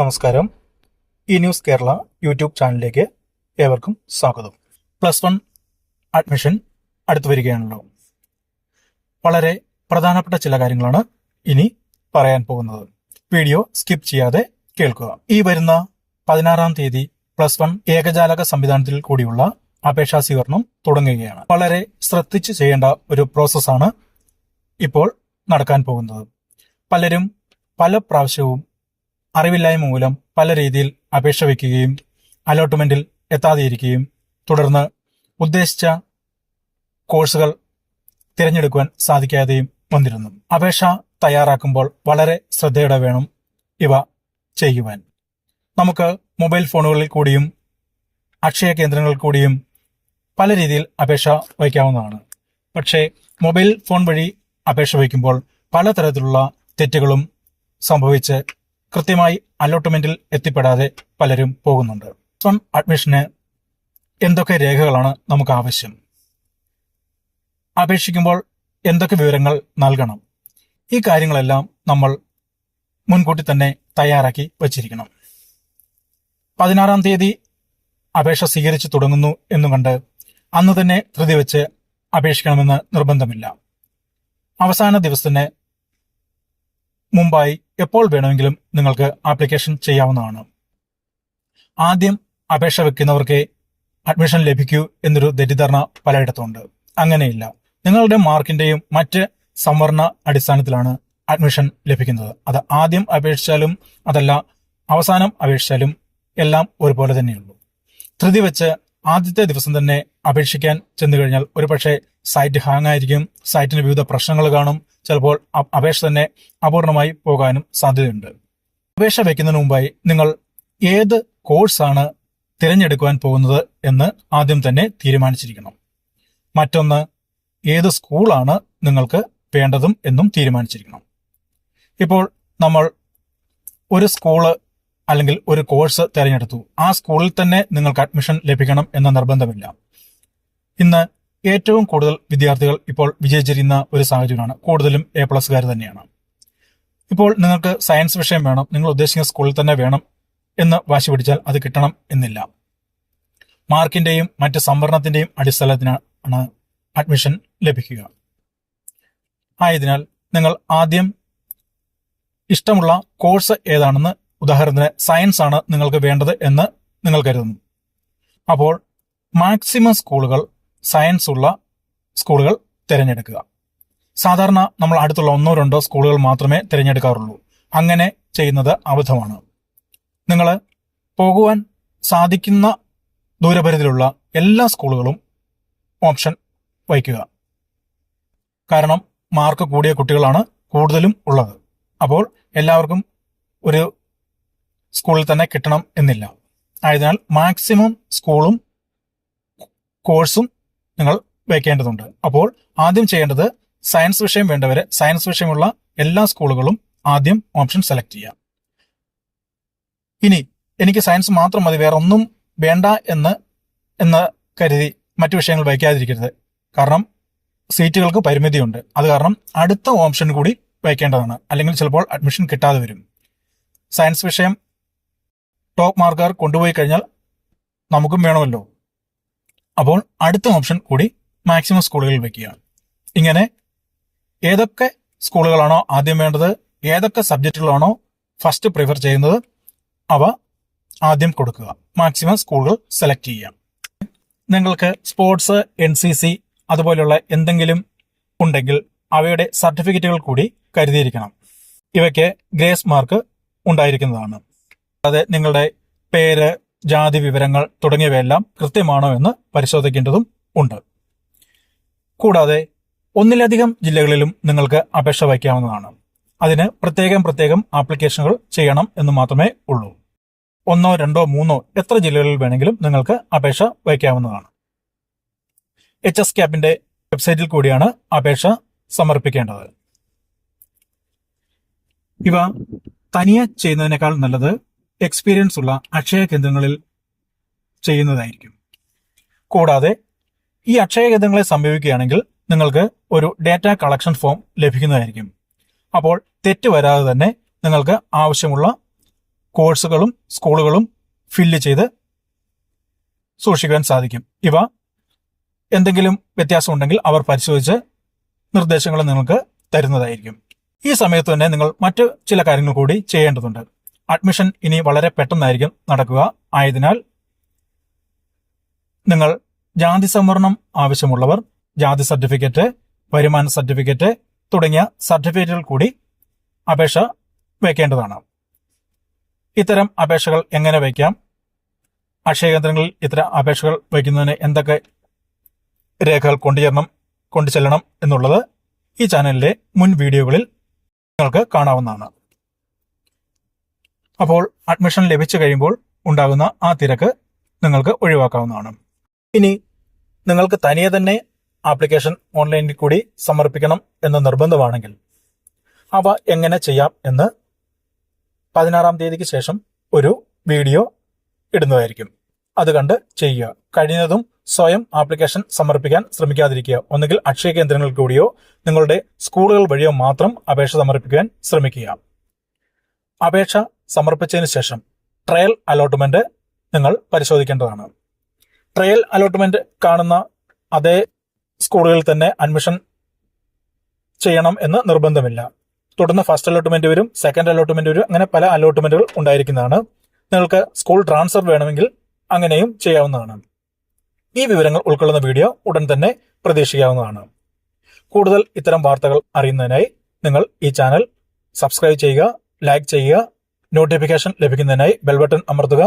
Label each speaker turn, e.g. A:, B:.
A: നമസ്കാരം. E news Kerala YouTube ചാനലിലേക്ക് ഏവർക്കും സ്വാഗതം. പ്ലസ് വൺ അഡ്മിഷൻ അടുത്തു വരികയാണല്ലോ. വളരെ പ്രധാനപ്പെട്ട ചില കാര്യങ്ങളാണ് ഇനി പറയാൻ പോകുന്നത്. വീഡിയോ സ്കിപ്പ് ചെയ്യാതെ കേൾക്കുക. ഈ വരുന്ന പതിനാറാം തീയതി പ്ലസ് വൺ ഏകജാലക സംവിധാനത്തിൽ കൂടിയുള്ള അപേക്ഷാ സ്വീകരണം തുടങ്ങുകയാണ്. വളരെ ശ്രദ്ധിച്ച് ചെയ്യേണ്ട ഒരു പ്രോസസ്സാണ് ഇപ്പോൾ നടക്കാൻ പോകുന്നത്. പലരും പല പ്രാവശ്യവും അറിവില്ലായ്മ മൂലം പല രീതിയിൽ അപേക്ഷ വയ്ക്കുകയും അലോട്ട്മെന്റിൽ എത്താതെയിരിക്കുകയും തുടർന്ന് ഉദ്ദേശിച്ച കോഴ്സുകൾ തിരഞ്ഞെടുക്കുവാൻ സാധിക്കാതെയും വന്നിരുന്നു. അപേക്ഷ തയ്യാറാക്കുമ്പോൾ വളരെ ശ്രദ്ധയോടെ വേണം ഇവ ചെയ്യുവാൻ. നമുക്ക് മൊബൈൽ ഫോണുകളിൽ കൂടിയും അക്ഷയ കേന്ദ്രങ്ങളിൽ കൂടിയും പല രീതിയിൽ അപേക്ഷ വയ്ക്കാവുന്നതാണ്. പക്ഷേ മൊബൈൽ ഫോൺ വഴി അപേക്ഷ വയ്ക്കുമ്പോൾ പലതരത്തിലുള്ള തെറ്റുകളും സംഭവിച്ച് കൃത്യമായി അലോട്ട്മെന്റിൽ എത്തിപ്പെടാതെ പലരും പോകുന്നുണ്ട്. സ്വം അഡ്മിഷന് എന്തൊക്കെ രേഖകളാണ് നമുക്ക് ആവശ്യം? അപേക്ഷിക്കുമ്പോൾ എന്തൊക്കെ വിവരങ്ങൾ നൽകണം? ഈ കാര്യങ്ങളെല്ലാം നമ്മൾ മുൻകൂട്ടി തന്നെ തയ്യാറാക്കി വച്ചിരിക്കണം. പതിനാറാം തീയതി അപേക്ഷ സ്വീകരിച്ചു തുടങ്ങുന്നു എന്നും കണ്ട് അന്ന് തന്നെ ധൃതി വെച്ച് അപേക്ഷിക്കണമെന്ന് നിർബന്ധമില്ല. അവസാന ദിവസത്തിന് മുമ്പായി എപ്പോൾ വേണമെങ്കിലും നിങ്ങൾക്ക് ആപ്ലിക്കേഷൻ ചെയ്യാവുന്നതാണ്. ആദ്യം അപേക്ഷ വെക്കുന്നവർക്ക് അഡ്മിഷൻ ലഭിക്കൂ എന്നൊരു തെറ്റിദ്ധാരണ പലയിടത്തുണ്ട്. അങ്ങനെയില്ല. നിങ്ങളുടെ മാർക്കിന്റെയും മറ്റ് സംവരണ അടിസ്ഥാനത്തിലാണ് അഡ്മിഷൻ ലഭിക്കുന്നത്. അത് ആദ്യം അപേക്ഷിച്ചാലും അതല്ല അവസാനം അപേക്ഷിച്ചാലും എല്ലാം ഒരുപോലെ തന്നെയുള്ളൂ. ധൃതി വെച്ച് ആദ്യത്തെ ദിവസം തന്നെ അപേക്ഷിക്കാൻ ചെന്നു കഴിഞ്ഞാൽ ഒരുപക്ഷെ സൈറ്റ് ഹാങ് ആയിരിക്കും. സൈറ്റിന് വിവിധ പ്രശ്നങ്ങൾ കാണും. ചിലപ്പോൾ അപേക്ഷ തന്നെ അപൂർണമായി പോകാനും സാധ്യതയുണ്ട്. അപേക്ഷ വയ്ക്കുന്നതിന് മുമ്പായി നിങ്ങൾ ഏത് കോഴ്സാണ് തിരഞ്ഞെടുക്കുവാൻ പോകുന്നത് എന്ന് ആദ്യം തന്നെ തീരുമാനിച്ചിരിക്കണം. മറ്റൊന്ന് ഏത് സ്കൂളാണ് നിങ്ങൾക്ക് വേണ്ടതും എന്നും തീരുമാനിച്ചിരിക്കണം. ഇപ്പോൾ നമ്മൾ ഒരു സ്കൂൾ അല്ലെങ്കിൽ ഒരു കോഴ്സ് തിരഞ്ഞെടുത്തു. ആ സ്കൂളിൽ തന്നെ നിങ്ങൾക്ക് അഡ്മിഷൻ ലഭിക്കണം എന്ന നിർബന്ധമില്ല. ഇന്ന് ഏറ്റവും കൂടുതൽ വിദ്യാർത്ഥികൾ ഇപ്പോൾ വിജയിച്ചിരിക്കുന്ന ഒരു സാഹചര്യമാണ്. കൂടുതലും എ പ്ലസ്കാർ തന്നെയാണ്. ഇപ്പോൾ നിങ്ങൾക്ക് സയൻസ് വിഷയം വേണം. നിങ്ങൾ ഉദ്ദേശിക്കുന്ന സ്കൂളിൽ തന്നെ വേണം എന്ന് വാശി പിടിച്ചാൽ അത് കിട്ടണം എന്നില്ല. മാർക്കിന്റെയും മറ്റ് സംവരണത്തിന്റെയും അടിസ്ഥാനത്തിനാണ് അഡ്മിഷൻ ലഭിക്കുക. ആയതിനാൽ നിങ്ങൾ ആദ്യം ഇഷ്ടമുള്ള കോഴ്സ് ഏതാണെന്ന് ഉദാഹരണത്തിന് സയൻസ് ആണ് നിങ്ങൾക്ക് വേണ്ടത് എന്ന് നിങ്ങൾ കരുതുന്നു. അപ്പോൾ മാക്സിമം സ്കൂളുകൾ സയൻസ് ഉള്ള സ്കൂളുകൾ തിരഞ്ഞെടുക്കുക. സാധാരണ നമ്മൾ അടുത്തുള്ള ഒന്നോ രണ്ടോ സ്കൂളുകൾ മാത്രമേ തിരഞ്ഞെടുക്കാറുള്ളൂ. അങ്ങനെ ചെയ്യുന്നത് അബദ്ധമാണ്. നിങ്ങൾ പോകുവാൻ സാധിക്കുന്ന ദൂരപരിധിയിലുള്ള എല്ലാ സ്കൂളുകളും ഓപ്ഷൻ വയ്ക്കുക. കാരണം മാർക്ക് കൂടിയ കുട്ടികളാണ് കൂടുതലും ഉള്ളത്. അപ്പോൾ എല്ലാവർക്കും ഒരു സ്കൂളിൽ തന്നെ കിട്ടണം എന്നില്ല. ആയതിനാൽ മാക്സിമം സ്കൂളും കോഴ്സും നിങ്ങൾ വയ്ക്കേണ്ടതുണ്ട്. അപ്പോൾ ആദ്യം ചെയ്യേണ്ടത് സയൻസ് വിഷയം വേണ്ടവരെ സയൻസ് വിഷയമുള്ള എല്ലാ സ്കൂളുകളും ആദ്യം ഓപ്ഷൻ സെലക്ട് ചെയ്യാം ഇനി എനിക്ക് സയൻസ് മാത്രം മതി വേറെ ഒന്നും വേണ്ട എന്ന് എന്ന് കരുതി മറ്റു വിഷയങ്ങൾ വയ്ക്കാതിരിക്കരുത്. കാരണം സീറ്റുകൾക്ക് പരിമിതിയുണ്ട്. അത് കാരണം അടുത്ത ഓപ്ഷൻ കൂടി വയ്ക്കേണ്ടതാണ്. അല്ലെങ്കിൽ ചിലപ്പോൾ അഡ്മിഷൻ കിട്ടാതെ വരും. സയൻസ് വിഷയം ടോപ്പ് മാർക്കാർ കൊണ്ടുപോയി കഴിഞ്ഞാൽ നമുക്കും വേണമല്ലോ. അപ്പോൾ അടുത്ത ഓപ്ഷൻ കൂടി മാക്സിമം സ്കൂളുകളിൽ വെക്കുക. ഇങ്ങനെ ഏതൊക്കെ സ്കൂളുകളാണോ ആദ്യം വേണ്ടത് ഏതൊക്കെ സബ്ജക്റ്റുകളാണോ ഫസ്റ്റ് പ്രിഫർ ചെയ്യുന്നത് അവ ആദ്യം കൊടുക്കുക. മാക്സിമം സ്കൂളുകൾ സെലക്ട് ചെയ്യുക. നിങ്ങൾക്ക് സ്പോർട്സ് എൻ സി സി അതുപോലെയുള്ള എന്തെങ്കിലും ഉണ്ടെങ്കിൽ അവയുടെ സർട്ടിഫിക്കറ്റുകൾ കൂടി കരുതിയിരിക്കണം. ഇവയ്ക്ക് ഗ്രേസ് മാർക്ക് ഉണ്ടായിരിക്കുന്നതാണ്. അതെ നിങ്ങളുടെ പേര് ജാതി വിവരങ്ങൾ തുടങ്ങിയവയെല്ലാം കൃത്യമാണോ എന്ന് പരിശോധിക്കേണ്ടതും ഉണ്ട്. കൂടാതെ ഒന്നിലധികം ജില്ലകളിലും നിങ്ങൾക്ക് അപേക്ഷ വയ്ക്കാവുന്നതാണ്. അതിന് പ്രത്യേകം പ്രത്യേകം ആപ്ലിക്കേഷനുകൾ ചെയ്യണം എന്ന് മാത്രമേ ഉള്ളൂ. ഒന്നോ രണ്ടോ മൂന്നോ എത്ര ജില്ലകളിൽ വേണമെങ്കിലും നിങ്ങൾക്ക് അപേക്ഷ വയ്ക്കാവുന്നതാണ്. എച്ച് എസ് ക്യാപ്പിന്റെ വെബ്സൈറ്റിൽ കൂടിയാണ് അപേക്ഷ സമർപ്പിക്കേണ്ടത്. ഇവ തനിയെ ചെയ്യുന്നതിനേക്കാൾ നല്ലത് എക്സ്പീരിയൻസ് ഉള്ള അക്ഷയ കേന്ദ്രങ്ങളിൽ ചെയ്യുന്നതായിരിക്കും. കൂടാതെ ഈ അക്ഷയ കേന്ദ്രങ്ങളെ സമീപിക്കുകയാണെങ്കിൽ നിങ്ങൾക്ക് ഒരു ഡാറ്റ കളക്ഷൻ ഫോം ലഭിക്കുന്നതായിരിക്കും. അപ്പോൾ തെറ്റ് വരാതെ തന്നെ നിങ്ങൾക്ക് ആവശ്യമുള്ള കോഴ്സുകളും സ്കൂളുകളും ഫില്ല് ചെയ്ത് സൂക്ഷിക്കുവാൻ സാധിക്കും. ഇവ എന്തെങ്കിലും വ്യത്യാസം ഉണ്ടെങ്കിൽ അവർ പരിശോധിച്ച് നിർദ്ദേശങ്ങൾ നിങ്ങൾക്ക് തരുന്നതായിരിക്കും. ഈ സമയത്ത് തന്നെ നിങ്ങൾ മറ്റ് ചില കാര്യങ്ങൾ കൂടി ചെയ്യേണ്ടതുണ്ട്. അഡ്മിഷൻ ഇനി വളരെ പെട്ടെന്നായിരിക്കും നടക്കുക. ആയതിനാൽ നിങ്ങൾ ജാതി സംവരണം ആവശ്യമുള്ളവർ ജാതി സർട്ടിഫിക്കറ്റ് വരുമാന സർട്ടിഫിക്കറ്റ് തുടങ്ങിയ സർട്ടിഫിക്കറ്റുകൾ കൂടി അപേക്ഷ വയ്ക്കേണ്ടതാണ്. ഇത്തരം അപേക്ഷകൾ എങ്ങനെ വയ്ക്കാം? അക്ഷയ കേന്ദ്രങ്ങളിൽ ഇത്തരം അപേക്ഷകൾ വയ്ക്കുന്നതിന് എന്തൊക്കെ രേഖകൾ കൊണ്ടുചേരണം കൊണ്ടു ചെല്ലണം എന്നുള്ളത് ഈ ചാനലിലെ മുൻ വീഡിയോകളിൽ നിങ്ങൾക്ക് കാണാവുന്നതാണ്. അപ്പോൾ അഡ്മിഷൻ ലഭിച്ചു കഴിയുമ്പോൾ ഉണ്ടാകുന്ന ആ തിരക്ക് നിങ്ങൾക്ക് ഒഴിവാക്കാവുന്നതാണ്. ഇനി നിങ്ങൾക്ക് തനിയെ തന്നെ ആപ്ലിക്കേഷൻ ഓൺലൈനിൽ കൂടി സമർപ്പിക്കണം എന്ന് നിർബന്ധമാണെങ്കിൽ അവ എങ്ങനെ ചെയ്യാം എന്ന് പതിനാറാം തീയതിക്ക് ശേഷം ഒരു വീഡിയോ ഇടുന്നതായിരിക്കും. അത് കണ്ട് ചെയ്യുക. കഴിയുന്നതും സ്വയം ആപ്ലിക്കേഷൻ സമർപ്പിക്കാൻ ശ്രമിക്കാതിരിക്കുക. ഒന്നുകിൽ അക്ഷയ കേന്ദ്രങ്ങളിൽ കൂടിയോ നിങ്ങളുടെ സ്കൂളുകൾ വഴിയോ മാത്രം അപേക്ഷ സമർപ്പിക്കാൻ ശ്രമിക്കുക. അപേക്ഷ സമർപ്പിച്ചതിന് ശേഷം ട്രയൽ അലോട്ട്മെന്റ് നിങ്ങൾ പരിശോധിക്കേണ്ടതാണ്. ട്രയൽ അലോട്ട്മെന്റ് കാണുന്ന അതേ സ്കൂളുകളിൽ തന്നെ അഡ്മിഷൻ ചെയ്യണം എന്ന് നിർബന്ധമില്ല. തുടർന്ന് ഫസ്റ്റ് അലോട്ട്മെന്റ് വരും സെക്കൻഡ് അലോട്ട്മെന്റ് വരും അങ്ങനെ പല അലോട്ട്മെന്റുകൾ ഉണ്ടായിരിക്കുന്നതാണ്. നിങ്ങൾക്ക് സ്കൂൾ ട്രാൻസ്ഫർ വേണമെങ്കിൽ അങ്ങനെയും ചെയ്യാവുന്നതാണ്. ഈ വിവരങ്ങൾ ഉൾക്കൊള്ളുന്ന വീഡിയോ ഉടൻ തന്നെ പ്രതീക്ഷിക്കാവുന്നതാണ്. കൂടുതൽ ഇത്തരം വാർത്തകൾ അറിയുന്നതിനായി നിങ്ങൾ ഈ ചാനൽ സബ്സ്ക്രൈബ് ചെയ്യുക ലൈക്ക് ചെയ്യുക നോട്ടിഫിക്കേഷൻ ലഭിക്കുന്നതിനായി ബെൽബട്ടൺ അമർത്തുക.